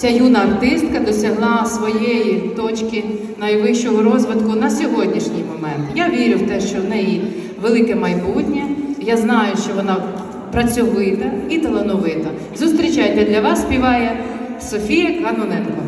ця юна артистка досягла своєї точки найвищого розвитку на сьогоднішній момент. Я вірю в те, що в неї велике майбутнє. Я знаю, що вона працьовита і талановита. Зустрічайте для вас співає Софія Каноненко.